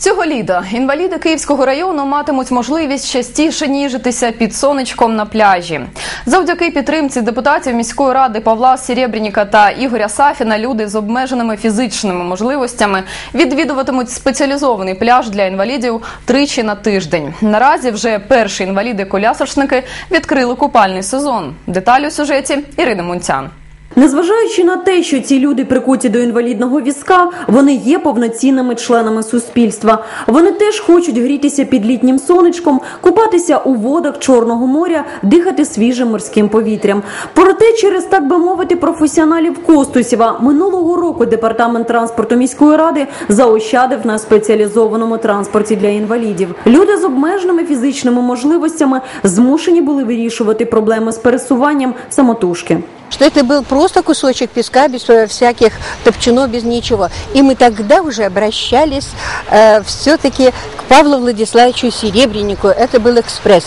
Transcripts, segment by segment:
Цього літа інваліди Київського району матимуть можливість частіше ніжитися під сонечком на пляжі. Завдяки підтримці депутатів міської ради Павла Сєрєбрініка та Ігоря Сафіна люди з обмеженими фізичними можливостями відвідуватимуть спеціалізований пляж для інвалідів тричі на тиждень. Наразі вже перші інваліди-колясочники відкрили купальний сезон. Деталі у сюжеті Ірини Мунцян. Незважаючи на те, що ці люди прикуті до інвалідного візка, вони є повноцінними членами суспільства. Вони теж хочуть грітися під літнім сонечком, купатися у водах Чорного моря, дихати свіжим морським повітрям. Проте, через так би мовити, професіоналів Костусєва минулого року департамент транспорту міської ради заощадив на спеціалізованому транспорті для інвалідів. Люди з обмеженими фізичними можливостями змушені були вирішувати проблеми з пересуванням самотужки. Что это был просто кусочек песка без э, всяких топчано, без ничего. И мы тогда уже обращались э, все-таки к Павлу Владиславовичу Серебреннику. Это был экспресс.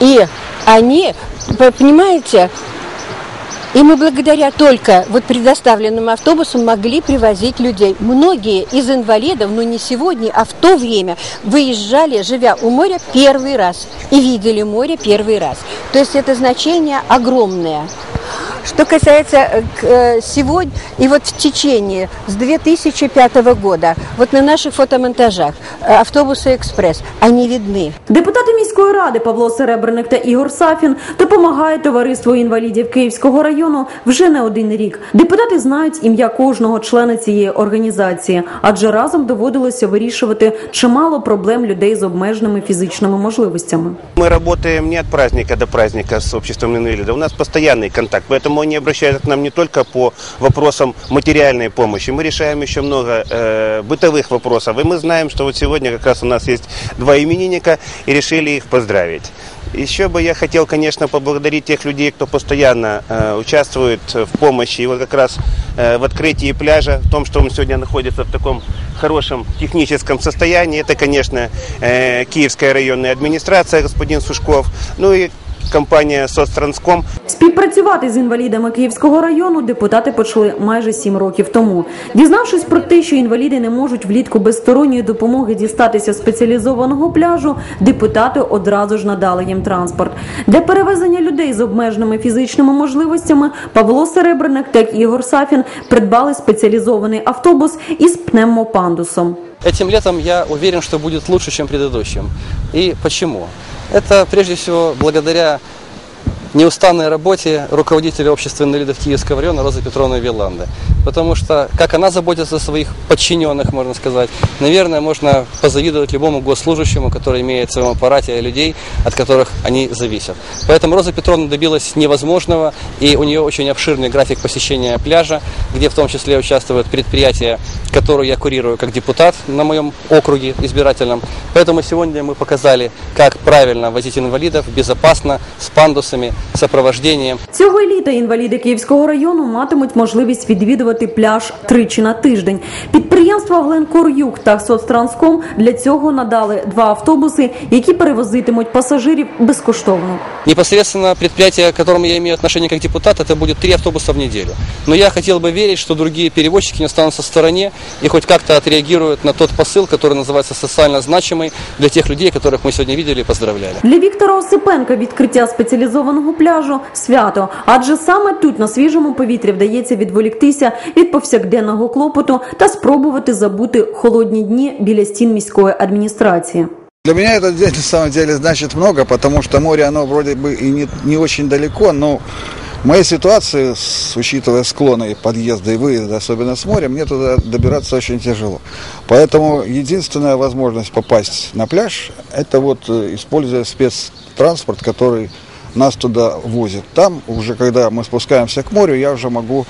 И они, понимаете, и мы благодаря только вот предоставленным автобусам могли привозить людей. Многие из инвалидов, но не сегодня, а в то время, выезжали, живя у моря первый раз. И видели море первый раз. То есть это значение огромное. Что касается э, к- э, сегодня и вот в течение с 2005 года, вот на наших фотомонтажах э, автобусы «Экспресс», они видны. Депутати міської ради Павло Серебряник та Ігор Сафін допомагають товариству інвалідів Київського району вже не один рік. Депутати знають ім'я кожного члена цієї організації, адже разом доводилося вирішувати чимало проблем людей з обмеженими фізичними можливостями. Мы работаем не от праздника до праздника с обществом инвалидов. У нас постоянный контакт, поэтому они обращаются к нам не только по вопросам материальной помощи. Мы решаем еще много э, бытовых вопросов. И мы знаем, что вот сегодня как раз у нас есть два именинника и решили их поздравить. Еще бы я хотел, конечно, поблагодарить тех людей, кто постоянно э, участвует в помощи. И вот как раз э, в открытии пляжа, в том, что он сегодня находится в таком хорошем техническом состоянии, это, конечно, э, Киевская районная администрация, господин Сушков, ну и компания «Соцтранском». Співпрацювати з інвалідами Київського району депутати почали майже сім років тому. Дізнавшись про те, що інваліди не можуть влітку без сторонньої допомоги дістатися спеціалізованого пляжу, депутати одразу ж надали їм транспорт. Для перевезення людей з обмеженими фізичними можливостями Павло Серебряник та Ігор Сафін придбали спеціалізований автобус із пневмопандусом. Этим летом я уверен, что будет лучше, чем предыдущим. И почему? Это прежде всего благодаря неустанной работе руководителя общества инвалидов Киевского района Розы Петровны Виланды. Потому что, как она заботится о своих подчиненных, можно сказать, наверное, можно позавидовать любому госслужащему, который имеет в своем аппарате людей, от которых они зависят. Поэтому Роза Петровна добилась невозможного, и у нее очень обширный график посещения пляжа, где в том числе участвуют предприятия, которую я курирую как депутат на моем округе избирательном. Поэтому сегодня мы показали, как правильно возить инвалидов безопасно, с пандусами, сопровождением. Цього літа інваліди Київського району матимуть можливість відвідувати пляж тричі на тиждень. Підприємства Гленкор Юг та Соцтранском для цього надали два автобуси, які перевозитимуть пасажирів безкоштовно. Непосредственно предприятие, к которому я имею отношение как депутат, это будет три автобуса в неделю. Но я хотел бы верить, что другие перевозчики не останутся в стороне и хоть как-то отреагируют на тот посыл, который называется социально значимый для тех людей, которых мы сегодня видели и поздравляли. Для Віктора Осипенка відкриття спеціалізованого пляжу свято, адже саме тут на свіжому повітрі вдається відволіктися від повсякденного клопоту та спробувати забути холодні дні біля стін міської адміністрації. Для меня этот день на самом деле значит много, потому что море, оно вроде бы и не, не очень далеко, но в моей ситуации, с, учитывая склоны подъезда и выезда, особенно с моря, мне туда добираться очень тяжело. Поэтому единственная возможность попасть на пляж, это вот э, используя спецтранспорт, который нас туда возит. Там уже, когда мы спускаемся к морю, я уже могу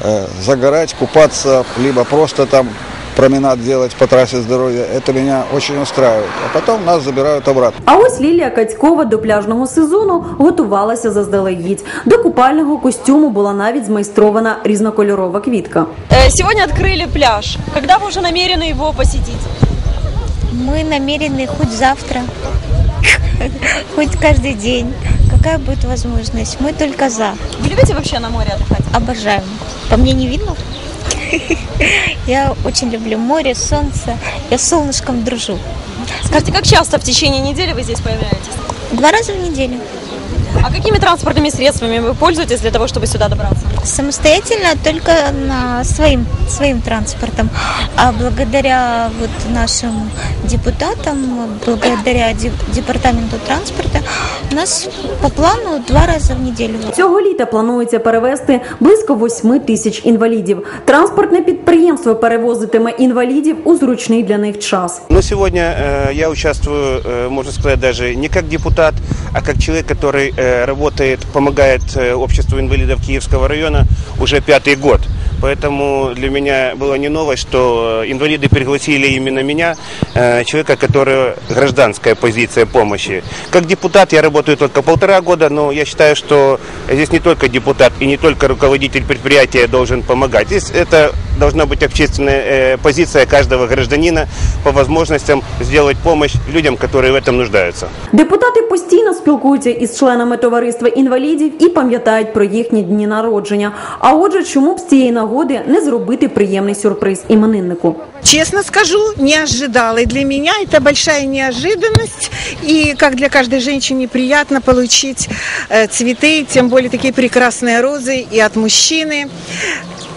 э, загорать, купаться, либо просто там променад делать по трассе здоровья. Это меня очень устраивает. А потом нас забирают обратно. А ось Лілія Кацькова до пляжного сезону готувалася заздалегідь. До купального костюму була навіть змайстрована різнокольорова квітка. Э, Сегодня открыли пляж. Когда вы уже намерены его посетить? Мы намерены хоть завтра, хоть каждый день. Какая будет возможность? Мы только за. Вы любите вообще на море отдыхать? Обожаем. По мне не видно? Я очень люблю море, солнце. Я с солнышком дружу. Скажите, как часто в течение недели вы здесь появляетесь? Два раза в неделю. А какими транспортными средствами вы пользуетесь для того, чтобы сюда добраться? Самостоятельно только на своим, своим транспортом. А благодаря вот нашим депутатам, благодаря де- департаменту транспорта, у нас по плану два раза в неделю. Цього літа планується перевезти близько 8 тисяч інвалідів. Транспортне підприємство перевозитиме інвалідів у зручний для них час. Но сегодня э, я участвую, э, можно сказать, даже не как депутат, а как человек, который э, работает, помогает э, обществу инвалидов Киевского уже пятый год. Поэтому для меня была не новость, что э, инвалиды пригласили именно меня, э, человека, который гражданская позиция помощи. Как депутат я работаю только полтора года, но я считаю, что здесь не только депутат и не только руководитель предприятия должен помогать. Здесь это должна быть общественная э, позиция каждого гражданина по возможностям сделать помощь людям, которые в этом нуждаются. Депутати постійно спілкуються із членами товариства інвалідів і пам'ятають про їхні дні народження. А отже, чому б з цієї нагоди не зробити приємний сюрприз імениннику? Честно скажу, не ожидала. И для меня это большая неожиданность. И как для каждой женщины приятно получить э, цветы, тем более такие прекрасные розы и от мужчины.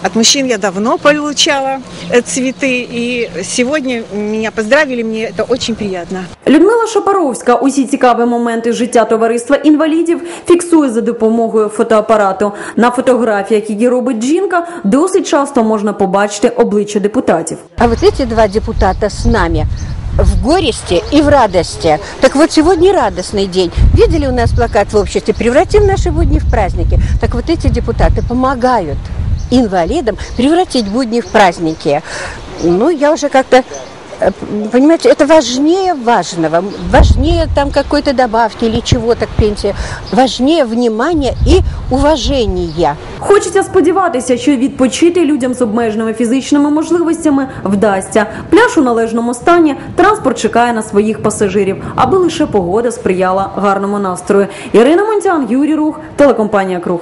От мужчин я давно получала э, цветы, и сегодня меня поздравили, мне это очень приятно. Людмила Шапаровська усі цікаві моменти життя товариства інвалідів фіксує за допомогою фотоапарату. На фотографіях, які робить жінка, досить часто можна побачити обличчя депутатів. А вот эти два депутата с нами в горести и в радости. Так вот, сегодня радостный день. Видели у нас плакат в обществе «Превратим наши будни в праздники». Так вот, эти депутаты помогают инвалидам превратить будни в праздники. Ну, я уже как-то э, Понимаете, это важнее важного, важнее там какой-то добавки или чего-то к пенсии, важнее внимания и уважения. Хочеться сподіватися, що відпочити людям з обмеженими фізичними можливостями вдасться. Пляж у належному стані, транспорт чекає на своїх пасажирів, аби лише погода сприяла гарному настрою. Ірина Монтян, Юрій Рух, телекомпанія Круг.